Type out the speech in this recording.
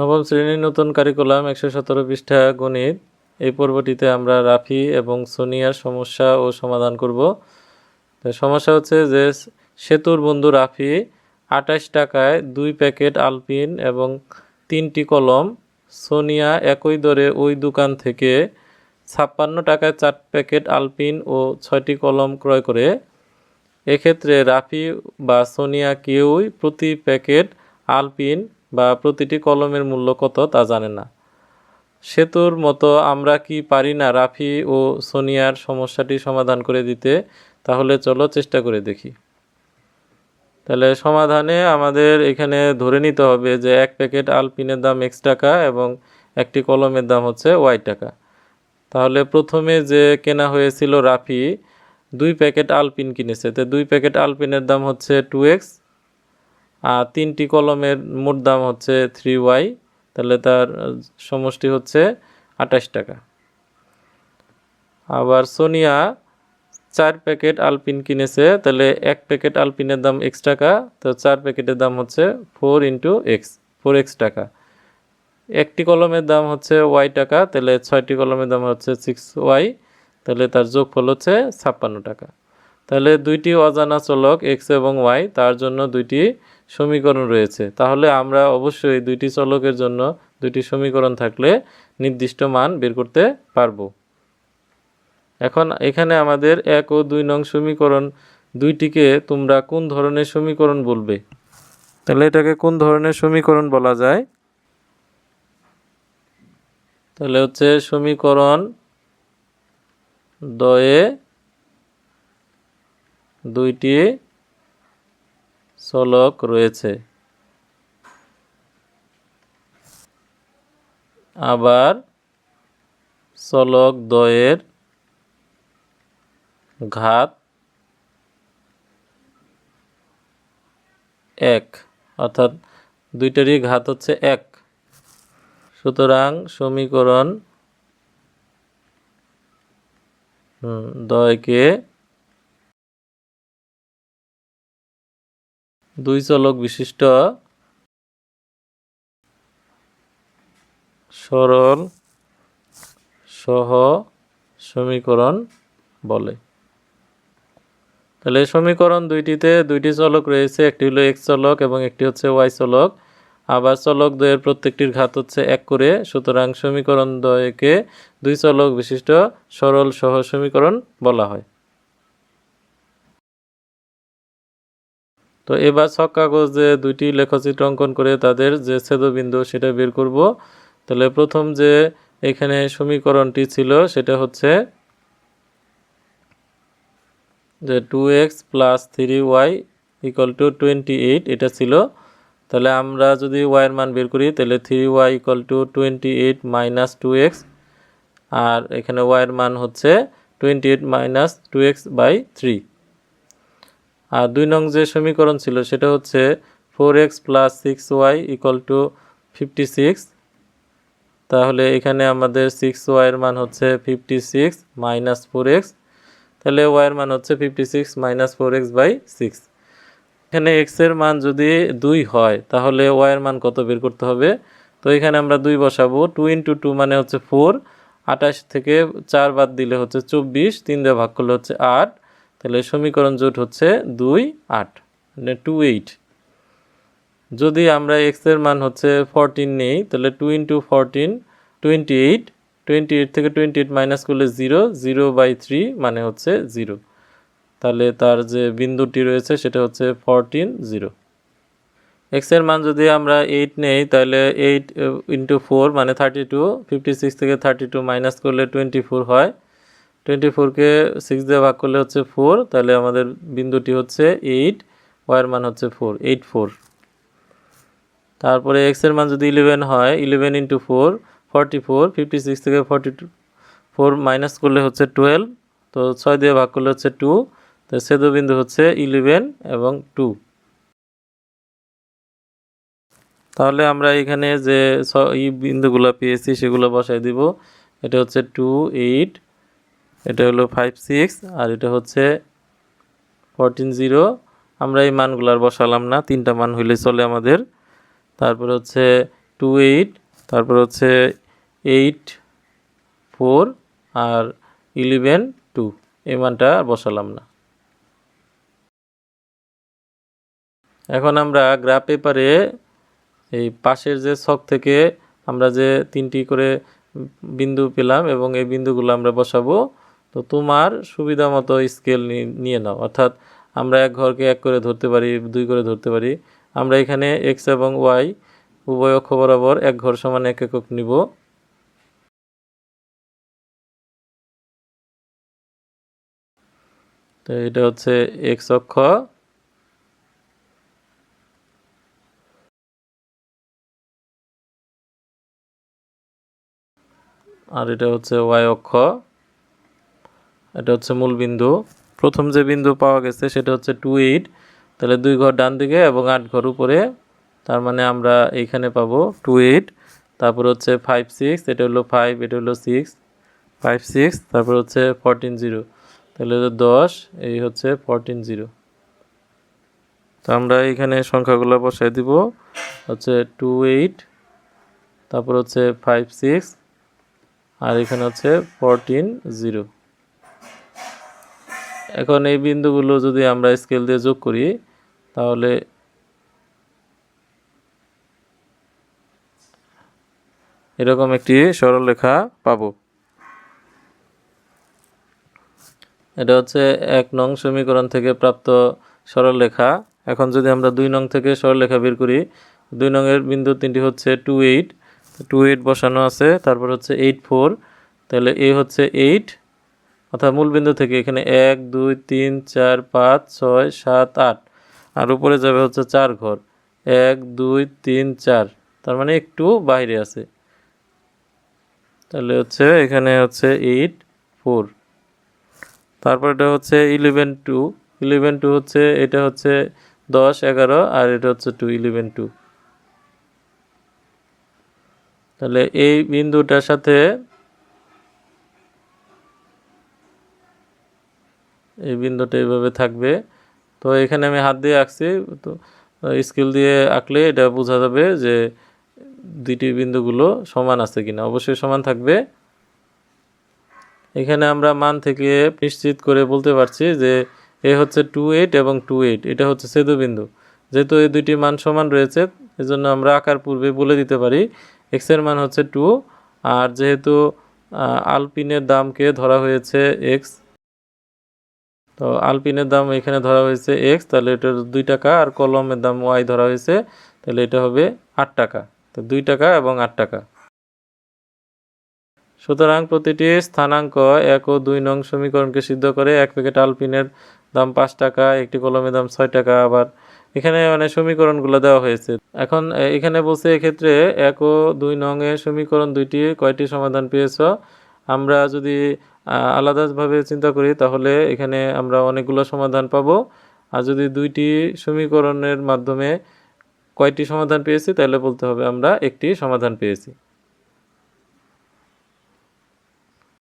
নবম শ্রেণির নতুন কারিকুলাম একশো সতেরো পৃষ্ঠা গণিত। এই পর্বটিতে আমরা রাফি এবং সোনিয়ার সমস্যা ও সমাধান করব। সমস্যা হচ্ছে যে সেতুর বন্ধু রাফি আঠাশ টাকায় দুই প্যাকেট আলপিন এবং তিনটি কলম। সোনিয়া একই দরে ওই দোকান থেকে ছাপ্পান্ন টাকায় চার প্যাকেট আলপিন ও ছয়টি কলম ক্রয় করে। এক্ষেত্রে রাফি বা সোনিয়া কেউই প্রতি প্যাকেট আলপিন বা প্রতিটি কলমের মূল্য কত তা জানে না। সেতুর মতো আমরা কি পারি না রাফি ও সোনিয়ার সমস্যাটি সমাধান করে দিতে? তাহলে চলো চেষ্টা করে দেখি। তাহলে সমাধানে আমাদের এখানে ধরে নিতে হবে যে এক প্যাকেট আলপিনের দাম এক্স টাকা এবং একটি কলমের দাম হচ্ছে ওয়াই টাকা। তাহলে প্রথমে যে কেনা হয়েছিল রাফি, দুই প্যাকেট আলপিন কিনেছে। তো দুই প্যাকেট আলপিনের দাম হচ্ছে টু এক্স তিনটি কলমের মোট দাম হচ্ছে থ্রি ওয়াই তাহলে তার সমষ্টি হচ্ছে আঠাশ টাকা। আবার সোনিয়া চার প্যাকেট আলপিন কিনেছে, তাহলে এক প্যাকেট আলপিনের দাম এক্স টাকা, তো চার প্যাকেটের দাম হচ্ছে four into X four X টাকা। একটি কলমের দাম হচ্ছে ওয়াই টাকা, তাহলে ছয়টি কলমের দাম হচ্ছে সিক্স ওয়াই তাহলে তার যোগফল হচ্ছে ছাপ্পান্ন টাকা। তাহলে দুইটি অজানা চলক এক্স এবং ওয়াই তার জন্য দুইটি সমীকরণ রয়েছে। তাহলে আমরা অবশ্যই দুইটি চলকের জন্য দুইটি সমীকরণ থাকলে নির্দিষ্ট মান বের করতে পারব। এখন এখানে আমাদের এক ও দুই নং সমীকরণ দুইটিকে তোমরা কোন ধরনের সমীকরণ বলবে? তাহলে এটাকে কোন ধরনের সমীকরণ বলা যায়? তাহলে হচ্ছে সমীকরণ দয়ে দুইটি চলক রয়েছে। আবার চলক দয়ের ঘাত এক, অর্থাৎ দুইটারই ঘাত হচ্ছে এক। সুতরাং সমীকরণ দয়কে দুই চলক বিশিষ্ট সরল সহ সমীকরণ বলে। তাহলে সমীকরণ দুইটিতে দুইটি চলক রয়েছে, একটি হলো এক্স চলক এবং একটি হচ্ছে ওয়াই চলক। আবার চলক দ্বয়ের প্রত্যেকটির ঘাত হচ্ছে এক করে, সুতরাং সমীকরণ দ্বয়কে দুই চলক বিশিষ্ট সরল সহ সমীকরণ বলা হয়। তো এবার ছক কাগজে দুইটি লেখচিত্র অঙ্কন করে তাদের যে ছেদবিন্দু সেটা বের করব। তাহলে প্রথম যে এখানে সমীকরণটি ছিল সেটা হচ্ছে যে two X plus three Y equal to twenty eight এটা ছিল। তাহলে আমরা যদি ওয়াইয়ের মান বের করি, তাহলে three Y equal to twenty eight minus two X আর এখানে ওয়াইয়ের মান হচ্ছে twenty eight minus two X by three আর দুই নং যে সমীকরণ ছিল সেটা হচ্ছে four X plus six Y equal to fifty six তাহলে এখানে আমাদের সিক্স ওয়াইয়ের মান হচ্ছে fifty six minus four X তাহলে ওয়াইয়ের মান হচ্ছে fifty six minus four X by six এখানে এক্সের মান যদি দুই হয়, তাহলে ওয়াইয়ের মান কত বের করতে হবে? তো এখানে আমরা দুই বসাবো। টু ইন্টু টু মানে হচ্ছে ফোর আঠাশ থেকে চার বাদ দিলে হচ্ছে চব্বিশ। তিন দিয়ে ভাগ করলে হচ্ছে আট। তাহলে সমীকরণ জোট হচ্ছে দুই আট মানে টু এইট যদি আমরা এক্সের মান হচ্ছে ফরটিন নেই, তাহলে two into fourteen twenty eight twenty eight থেকে টোয়েন্টি এইট মাইনাস করলে জিরো জিরো বাই থ্রি মানে হচ্ছে জিরো তাহলে তার যে বিন্দুটি রয়েছে সেটা হচ্ছে ফরটিন জিরো এক্সের মান যদি আমরা এইট নেই, তাহলে এইট ইন্টু ফোর মানে থার্টি টু ফিফটি সিক্স থেকে থার্টি টু মাইনাস করলে টোয়েন্টি ফোর হয়। টোয়েন্টি ফোরকে সিক্স দিয়ে ভাগ করলে হচ্ছে ফোর তাহলে আমাদের বিন্দুটি হচ্ছে এইট ওয়ার মান হচ্ছে ফোর এইট ফোর তারপরে এক্সের মান যদি ইলেভেন হয় eleven into four forty four fifty six থেকে ফর্টি টু ফোর মাইনাস করলে হচ্ছে টুয়েলভ তো ছয় দিয়ে ভাগ করলে হচ্ছে টু তো ছেদবিন্দু হচ্ছে ইলেভেন এবং টু তাহলে আমরা এখানে যে এই বিন্দুগুলো পেয়েছি, সেগুলো বসাই দিব। এটা হচ্ছে টু এইট এটা হলো ফাইভ সিক্স আর এটা হচ্ছে ফোরটিন জিরো আমরা এই মানগুলো আর বসালাম না, তিনটা মান হইলে চলে আমাদের। তারপর হচ্ছে টু এইট তারপর হচ্ছে এইট ফোর আর ইলেভেন টু এই মানটা আর বসালাম না। এখন আমরা গ্রাফ পেপারে এই পাশের যে ছক থেকে আমরা যে তিনটি করে বিন্দু পেলাম এবং এই বিন্দুগুলো আমরা বসাবো তো তোমার সুবিধা মতো স্কেল নিয়ে নাও। অর্থাৎ আমরা এক ঘরকে এক করে ধরতে পারি, দুই করে ধরতে পারি। আমরা এখানে এক্স এবং ওয়াই উভয় অক্ষ বরাবর এক ঘর সমান এক একক নিব। তো এটা হচ্ছে এক্স অক্ষ। আর এটা হচ্ছে ওয়াই অক্ষ। এটা হচ্ছে মূল বিন্দু। প্রথম যে বিন্দু পাওয়া গেছে সেটা হচ্ছে টু এইট তাহলে দুই ঘর ডান দিকে এবং আট ঘর উপরে। তার মানে আমরা এইখানে পাবো টু এইট তারপর হচ্ছে ফাইভ সিক্স এটা হলো ফাইভ এটা হলো সিক্স ফাইভ সিক্স তারপর হচ্ছে ফরটিন জিরো তাহলে হলো দশ, এই হচ্ছে ফরটিন জিরো তো আমরা এখানে সংখ্যাগুলো বসাই দিব। হচ্ছে টু এইট তারপর হচ্ছে ফাইভ সিক্স আর এখানে হচ্ছে ফরটিন জিরো এখন এই বিন্দুগুলো যদি আমরা স্কেল দিয়ে যোগ করি, তাহলে এরকম একটি সরলরেখা পাবো। এটা হচ্ছে এক নং সমীকরণ থেকে প্রাপ্ত সরলরেখা। এখন যদি আমরা দুই নং থেকে সরলরেখা বের করি, দুই নংয়ের বিন্দু তিনটি হচ্ছে টু এইট টু এইট বসানো আছে, তারপর হচ্ছে এইট ফোর তাহলে এ হচ্ছে এইট অর্থাৎ মূল বিন্দু থেকে এখানে এক, দুই, তিন, চার, পাঁচ, ছয়, সাত, আট। আর উপরে যাবে হচ্ছে চার ঘর। এক, দুই, তিন, চার। তার মানে একটু বাইরে আছে। তাহলে হচ্ছে এখানে হচ্ছে এইট, ফোর। তারপর এটা হচ্ছে ইলেভেন টু ইলেভেন টু হচ্ছে, এটা হচ্ছে দশ, এগারো, আর এটা হচ্ছে টু ইলেভেন টু তাহলে এই বিন্দুটার সাথে এই বিন্দুটা এইভাবে থাকবে। তো এখানে আমি হাত দিয়ে আঁকছি, তো স্কেল দিয়ে আঁকলে এটা বোঝা যাবে যে দুইটি বিন্দুগুলো সমান আছে কিনা। অবশ্যই সমান থাকবে। এখানে আমরা মান থেকে নিশ্চিত করে বলতে পারছি যে এ হচ্ছে টু এইট এবং টু এইট, এটা হচ্ছে সেতুবিন্দু যেহেতু এই দুইটি মান সমান রয়েছে, এজন্য আমরা আঁকার পূর্বে বলে দিতে পারি এক্সের মান হচ্ছে টু, আর যেহেতু আলপিনের দামকে ধরা হয়েছে এক্স তো আলপিনের দাম এখানে ধরা হয়েছে এক্স তাহলে এটার দুই টাকা আর কলমের দাম ওয়াই ধরা হয়েছে, তাহলে এটা হবে আট টাকা। তো দুই টাকা এবং আট টাকা। সুতরাং প্রতিটি স্থানাঙ্ক এক ও দুই নং সমীকরণকে সিদ্ধ করে এক প্যাকেট আলপিনের দাম পাঁচ টাকা, একটি কলমের দাম ছয় টাকা আবার এখানে মানে সমীকরণগুলো দেওয়া হয়েছে। এখন এখানে বলছে এক্ষেত্রে এক ও দুই নং এর সমীকরণ দুইটি কয়টি সমাধান পেয়েছ? আমরা যদি আলাদাভাবে চিন্তা করি, তাহলে এখানে আমরা অনেকগুলো সমাধান পাব। আর যদি দুইটি সমীকরণের মাধ্যমে কয়টি সমাধান পেয়েছি, তাহলে বলতে হবে আমরা একটি সমাধান পেয়েছি।